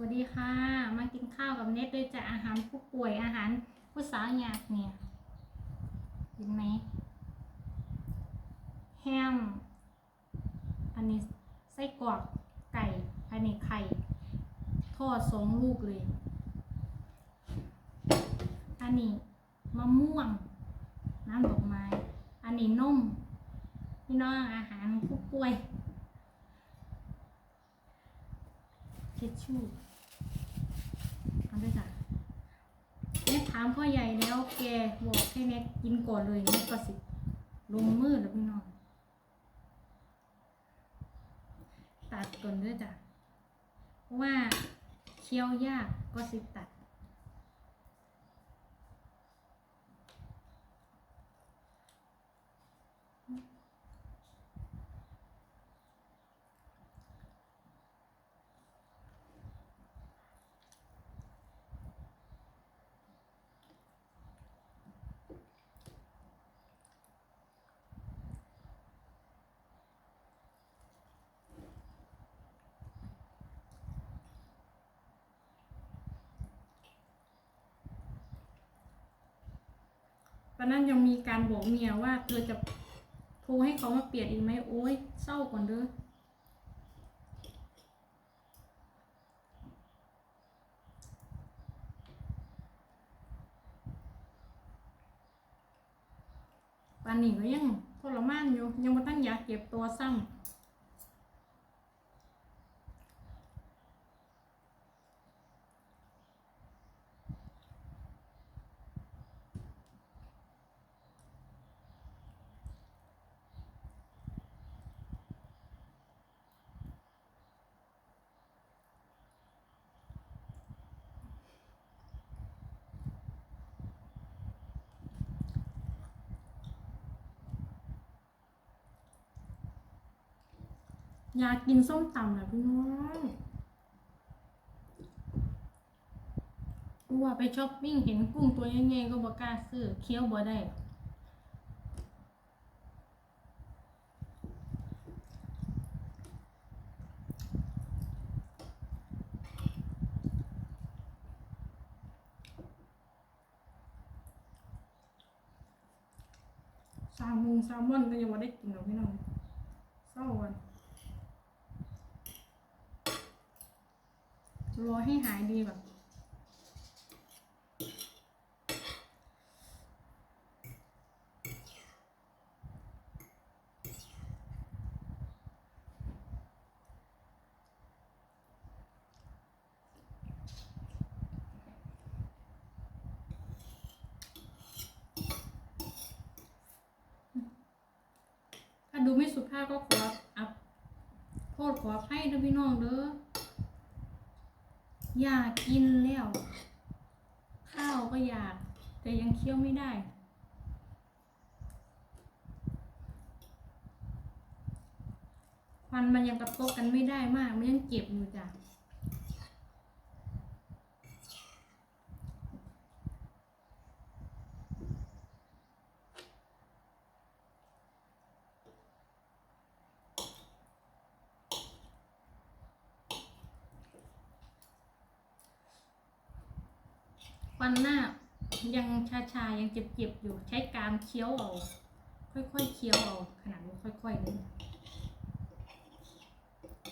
วัสดีค่ะ มากินข้าวกับเน็ตด้วยจะอาหารผู้ป่วยอาหารผู้สาวหยากเนี่ยเห็นไหมแฮมอันนี้ไส้กรอกไก่ภายในไข่ ทอดสองลูกเลย อันนี้มะม่วง น้ำดอกไม้ อันนี้นมพี่น้องอาหารผู้ป่วย เช็ดชู่ทำด้วยจ้ะแม่ถามพ่อใหญ่แล้วแกบอกให้แม่กินก่อนเลยแม่ก็สิลงมือแล้วพี่น้องตัดก่อนด้วยจ้ะเพราะว่าเคี้ยวยากก็สิตัด ตอนนั้นยังมีการบอกเมียว่าเธอจะโทรให้เขามาเปลี่ยนอีกไหมโอ้ยเศร้าก่อนเด้อปานนี้ก็ยังทรมานอยู่ยังมาตั้งยาเก็บตัวซ้ำ อยากกินส้มตำนะพี่น้องกลัวไปช้อปปิ้งเห็นกุ้งตัวใหญ่ๆก็บ่กล้าซื้อเคี้ยวบ่ได้ซามูแซลมอนก็ยังไม่ได้กินหรอกพี่น้องเศร้าวัน รอให้หายดีแบบถ้าดูไม่สุภาพก็ขออัพโทษขออภัยนะพี่น้องเด้อ อยากกินแล้ว ข้าวก็อยาก แต่ยังเคี้ยวไม่ได้ ฟันมันยังกระโตกกันไม่ได้มาก มันยังเจ็บอยู่จ้ะ ฟันหน้ายังชาๆยังเจ็บๆอยู่ใช้กามเคี้ยวเอาค่อยๆเคี้ยวเอาขนาดนี้ค่อยๆเลย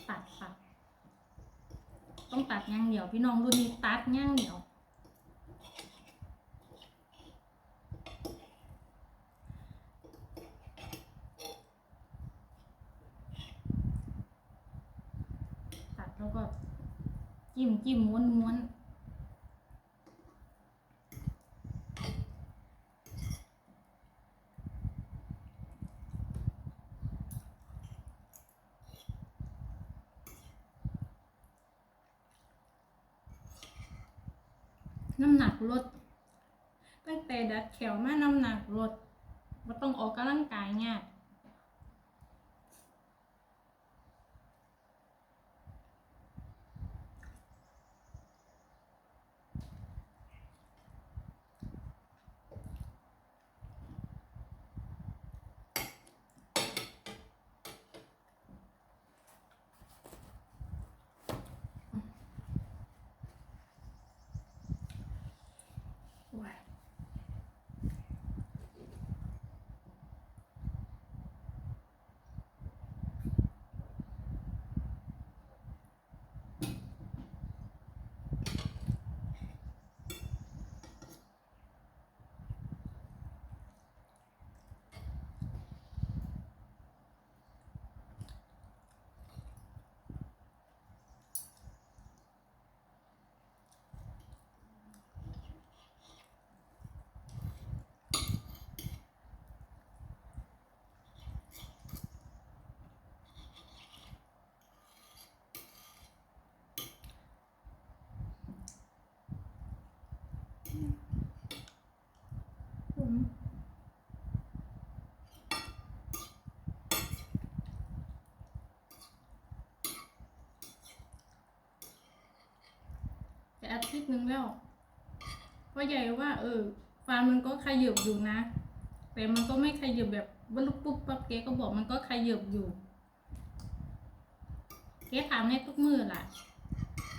ตัดตัดต้องตัดย่างเดียวพี่น้องรุ่นนี้ตัดย่างเดียว ตัดแล้วก็จิ้มจิ้มม้วนม้วนน้ แต่อาทิตย์หนึ่งแล้วพ่อใหญ่ว่า เออฟันมันก็ขยับอยู่นะ แต่มันก็ไม่ขยับแบบว่าลุกปุ๊บปั๊บเก๊ก็บอกมันก็ขยับอยู่เก๊ถามให้ทุกมือล่ะ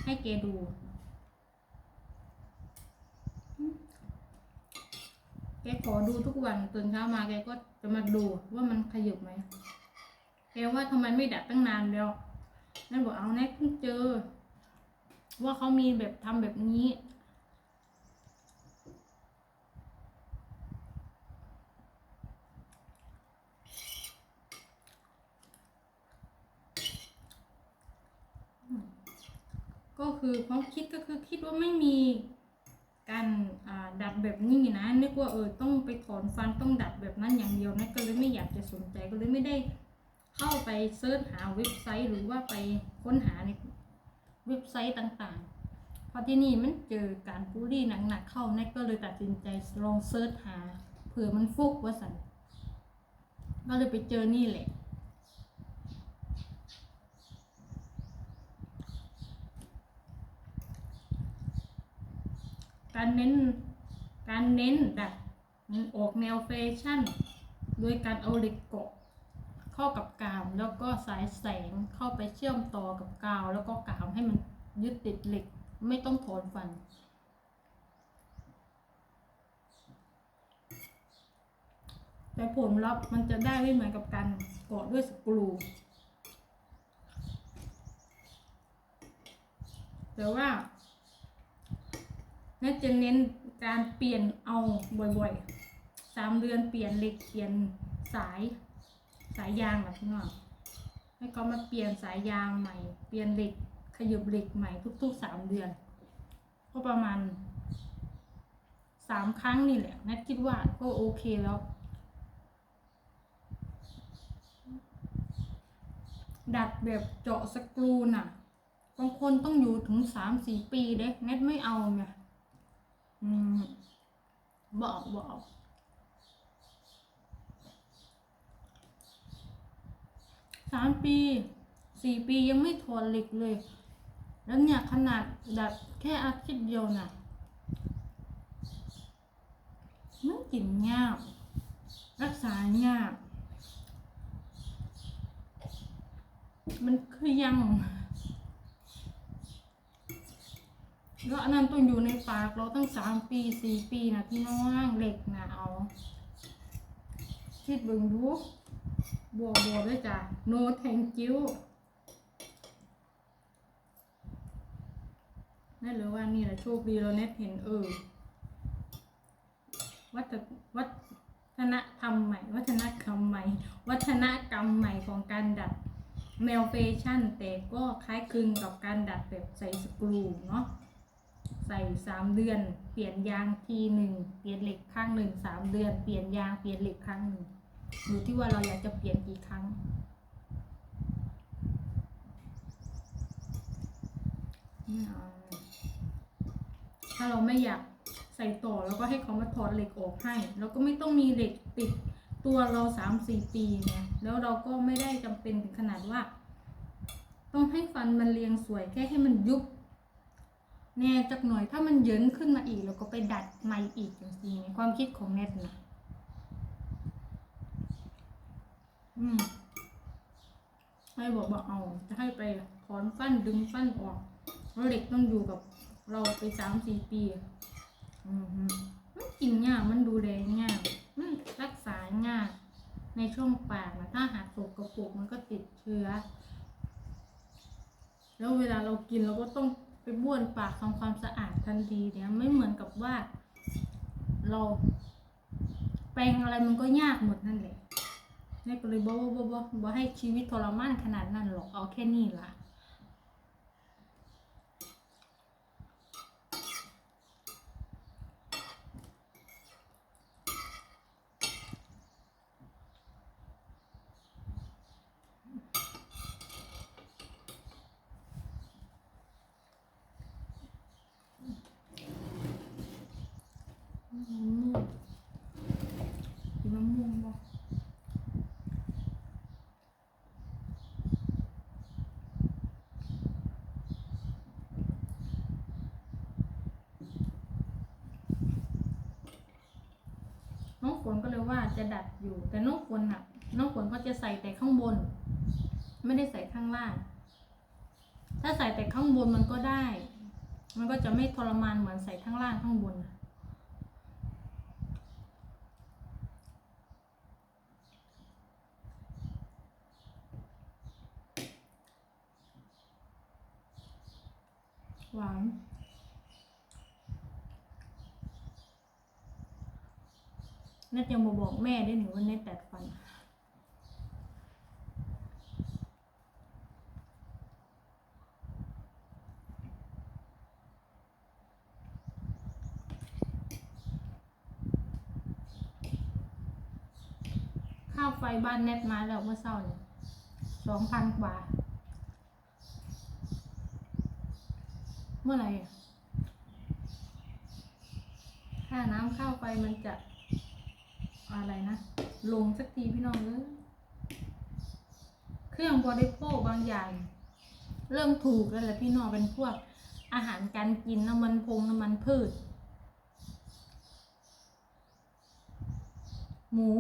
ให้เกดู แกขอดูทุกวันตื่นเช้ามาแกก็จะมาดูว่ามันขยับไหมแกว่าทำไมไม่ดัดตั้งนานแล้วนั่นบอกเอาแน่เพิ่งเจอ ว่าเขามีแบบทำแบบนี้ก็คือความคิดก็คือคิดว่าไม่มีการอ่า แบบนี้นะนึกว่าเออต้องไปถอนฟันต้องดัดแบบนั้นอย่างเดียวนะก็เลยไม่อยากจะสนใจก็เลยไม่ได้เข้าไปเซิร์ชหาเว็บไซต์หรือว่าไปค้นหาในเว็บไซต์ต่างๆ พอที่นี่มันเจอการบูลลี่หนักๆเข้านะก็เลยตัดสินใจลองเซิร์ชหาเผื่อมันฟุกว่าสันก็เลยไปเจอนี่แหละการเน้น การเน้นดัดออกแนวแฟชั่นโดยการเอาเหล็กเกาะเข้ากับกาวแล้วก็สายแสงเข้าไปเชื่อมต่อกับกาว แล้วก็กาวให้มันยึดติดเหล็กไม่ต้องถอนฟัน แต่ผลลัพธ์มันจะได้ไม่เหมือนกับการเกาะด้วยสกรู แต่ว่าน่าจะเน้น การเปลี่ยนเอาบ่อยๆสามเดือนเปลี่ยนเหล็กเปลี่ยนสายสายยางแบบนี้องให้เขามาเปลี่ยนสายยางใหม่ เปลี่ยนเหล็กขยบเหล็กใหม่ทุกๆสามเดือน ก็ประมาณสามครั้งนี่แหละนัดคิดว่าก็โอเคแล้ว ดัดแบบเจาะสกรูน่ะบางคนต้องอยู่ถึงสามสี่ปีเด้เน็ตไม่เอาไง อืมบอกบอกสามปีสี่ปียังไม่ถอดเหล็กเลย แล้วเนี่ยขนาดดัดแค่อาทิตย์เดียวน่ะมันกลิ่นยากรักษายากมันคือยัง แล้วอันนั้นต้องอยู่ในปากเราตั้งสามปีสี่ปีนะพี่น้องเหล็กนะเอาคิดเบิ่งดูบัวบัวด้วยจ้ะ no thank you นั่นเลยว่านี่แหละโชคดีเราเน็ตเห็นเออวัฒวัฒนธรรมใหม่ วัฒนธรรมใหม่ วัฒนกรรมใหม่ของการดัดแนวแฟชั่น แต่ก็คล้ายคลึงกับการดัดแบบใส่สกรูเนาะ ใส่สามเดือน เปลี่ยนยางทีหนึ่งเปลี่ยนเหล็กข้างหนึ่งสามเดือน เปลี่ยนยางเปลี่ยนเหล็กครั้งหนึ่งอยู่ที่ว่าเราอยากจะเปลี่ยนกี่ครั้ง ถ้าเราไม่อยากใส่ต่อแล้วก็ให้เขามาถอดเหล็กออกให้ แล้วก็ไม่ต้องมีเหล็กติดตัวเราสามสี่ปีเนี่ยแล้วเราก็ไม่ได้จำเป็นถึงขนาดว่า ต้องให้ฟันมันเรียงสวยแค่ให้มันยุบ แน่จักหน่อยถ้ามันเยินขึ้นมาอีกแล้วก็ไปดัดใหม่อีกอย่างนี้ความคิดของเน็ตนะอืมให้บอกบอกเอาจะให้ไปถอนฟันดึงฟันออกแล้วเด็กต้องอยู่กับเราไปสามสี่ปี อืมมันกินยากมันดูแลยากมันรักษายากในช่องปากนะถ้าหากสกระปุกมันก็ติดเชื้อ แล้วเวลาเรากินเราก็ต้อง ไปบ้วนปากทำความสะอาดทันทีเนี่ยไม่เหมือนกับว่า เรา แปรงอะไรมันก็ยากหมดนั่นแหละนี่ก็เลยบอกว่าบอกบอกให้ชีวิตทรมานขนาดนั้นหรอกเอาแค่นี้ล่ะ ว่าจะดัดอยู่ แต่น้องฝนอะน้องฝนเขาจะใส่แต่ข้างบน ไม่ได้ใส่ข้างล่าง ถ้าใส่แต่ข้างบนมันก็ได้ มันก็จะไม่ทรมานเหมือนใส่ข้างล่างข้างบนหวาน น่าจะมาบอกแม่ได้หนึ่งวันนี้แตดฟันค่าไฟบ้านแนทมาแล้วเมื่อเช้าเนี่ยสองพันกว่า เมื่อไหร่ค่าน้ำค่าไฟมันจะ อะไรนะ ลงสักทีพี่น้องเลยเครื่องบริโภคบางอย่างเริ่มถูกแล้วแหละพี่น้องเป็นพวกอาหารการกินน้ำมันพงน้ำมันพืช หมู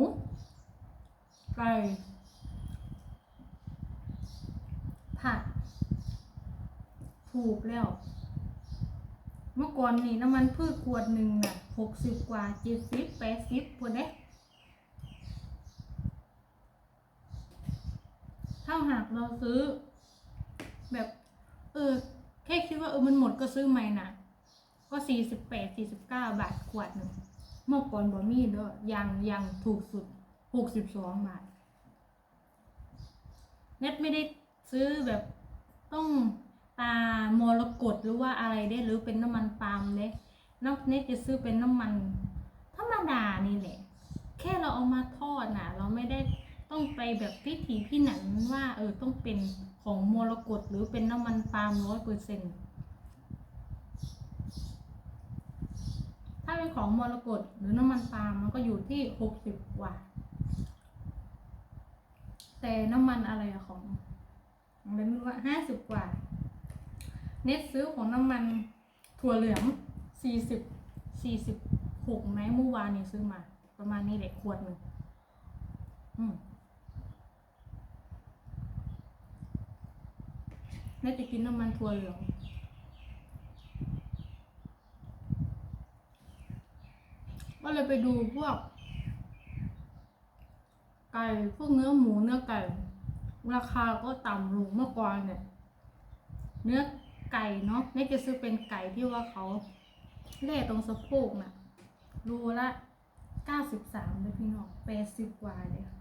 ไก่ผักถูกแล้ว เมื่อก่อนนี่น้ำมันพืชขวดหนึ่งน่ะหกสิบกว่าเจ็ดสิบแปดสิบพอได้ถ้าหาก เราซื้อ แบบ เออ แค่คิดว่าเออมันหมดก็ซื้อใหม่น่ะก็สี่สิบแปดสี่สิบเก้าบาทขวดหนึ่งเมื่อก่อนบ่มีเด้อยังยังถูกสุดหกสิบสองบาทเน็ตไม่ได้ซื้อแบบต้องตามรกตหรือว่าอะไรได้หรือเป็นน้ำมันปาล์มเลยนอกเน็ตจะซื้อเป็นน้ำมัน ธรรมดานี่แหละ แค่เราเอามาทอดน่ะ ไปแบบพิถีพิถันว่า เออต้องเป็นของมรกตหรือเป็นน้ำมันปาล์มร้อยเปอร์เซ็นต์ถ้าเป็นของมรกตหรือน้ำมันปาล์มมันก็อยู่ที่หกสิบกว่า แต่น้ำมันอะไรของอะไรไม่รู้ว่าห้าสิบกว่า เน็ตซื้อของน้ำมันถั่วเหลืองสี่สิบสี่สิบหกไหมเมื่อวานนี่ซื้อมา ประมาณนี้แหละขวดหนึ่งอืมเน็ตจะกินน้ำมันถั่วเหลืองก็เลยไปดูพวก ไก่พวกเนื้อหมูเนื้อไก่ ราคาก็ต่ำลงเมื่อก่อนเนี่ย เนื้อไก่เนาะนี่จะซื้อเป็นไก่ที่ว่าเขาแล่ตรงสะโพกน่ะรูละเก้าสิบสามเลยพี่น้องแปดสิบกว่าเลย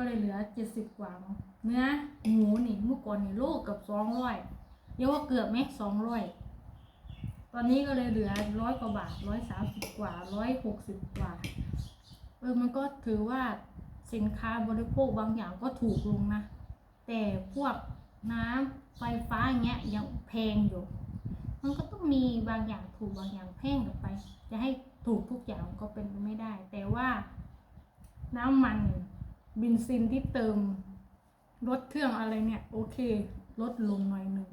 ก็เลยเหลือเจ็ดสิบกว่าเนื้อหมูนี่เมื่อก่อนนี่โลกกับสองร้อยเรียกว่าเกือบไหมสองร้อยตอนนี้ก็เลยเหลือร้อยกว่าบาทร้อยสามสิบกว่าร้อยหกสิบกว่าเออมันก็ถือว่าสินค้าบริโภคบางอย่างก็ถูกลงนะแต่พวกน้ำไฟฟ้าอย่างเงี้ยยังแพงอยู่ มันก็ต้องมีบางอย่างถูกบางอย่างแพงกันไป จะให้ถูกทุกอย่างก็เป็นไปไม่ได้ แต่ว่าน้ำมัน บินซินที่เติมรถเครื่องอะไรเนี่ย โอเค ลดลงหน่อยหนึ่ง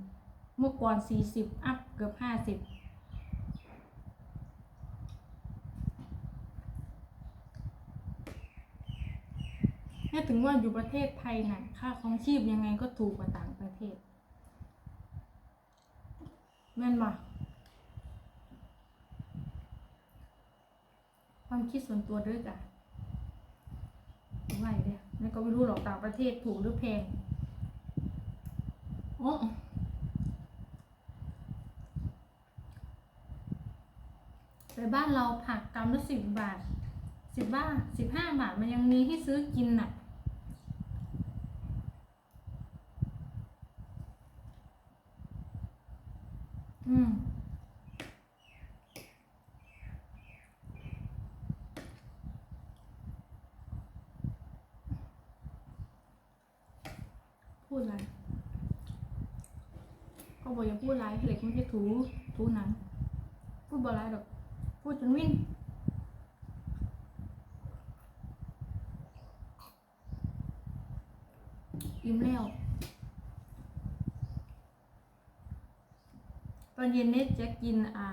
เมื่อก่อนสี่สิบอัพเกือบห้าสิบถ้าถึงว่าอยู่ประเทศไทยน่ะค่าของชีพยังไงก็ถูกกว่าต่างประเทศ แม่นบ่ความคิดส่วนตัวด้วยจ้ะ ไม่เลยแม่ก็ไม่รู้หรอกต่างประเทศถูกหรือแพงโอ้แต่บ้านเราผักกำละสิบบาทสิบบาทสิบห้าบาทมันยังมีให้ซื้อกินอะ อืม พูดอะไรก็บอกอย่าพูดอะไรเหล็กม่ใช่ถูถูหนังพูดบอะไรหรอกพูดจนวิ่งอิ่มแล้วตอนเย็นนี้จะกินอ่า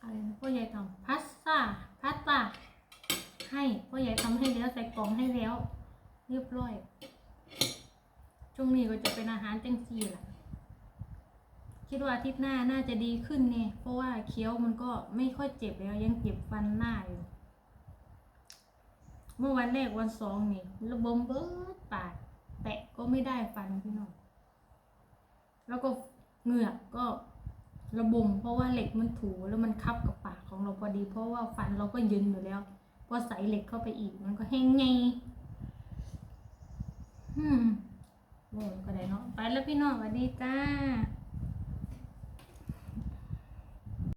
อะไรนะพ่อใหญ่ทำพาสต้าพาสต้าให้พ่อใหญ่ทำให้แล้วใส่กล่องให้แล้ว เรียบร้อยช่วงนี้ก็จะเป็นอาหารเจังซีแหละ คิดว่าอาทิตย์หน้าน่าจะดีขึ้นเนี่ยเพราะว่าเคี้ยวมันก็ไม่ค่อยเจ็บแล้วยังเจ็บฟันหน้าอยู่ เมื่อวันแรกวันสองนี่ระบมเบิดปาก แตะก็ไม่ได้ฟันพี่น้องแล้วก็เหงือกก็ระบมเพราะว่าเหล็กมันถูแล้วมันคับกับปากของเราพอดี เพราะว่าฟันเราก็ยืนอยู่แล้วพอใส่เหล็กเข้าไปอีกมันก็แห้งไงอืมโอ้ก็ได้เนาะไปแล้วพี่น้องสวัสดีจ้า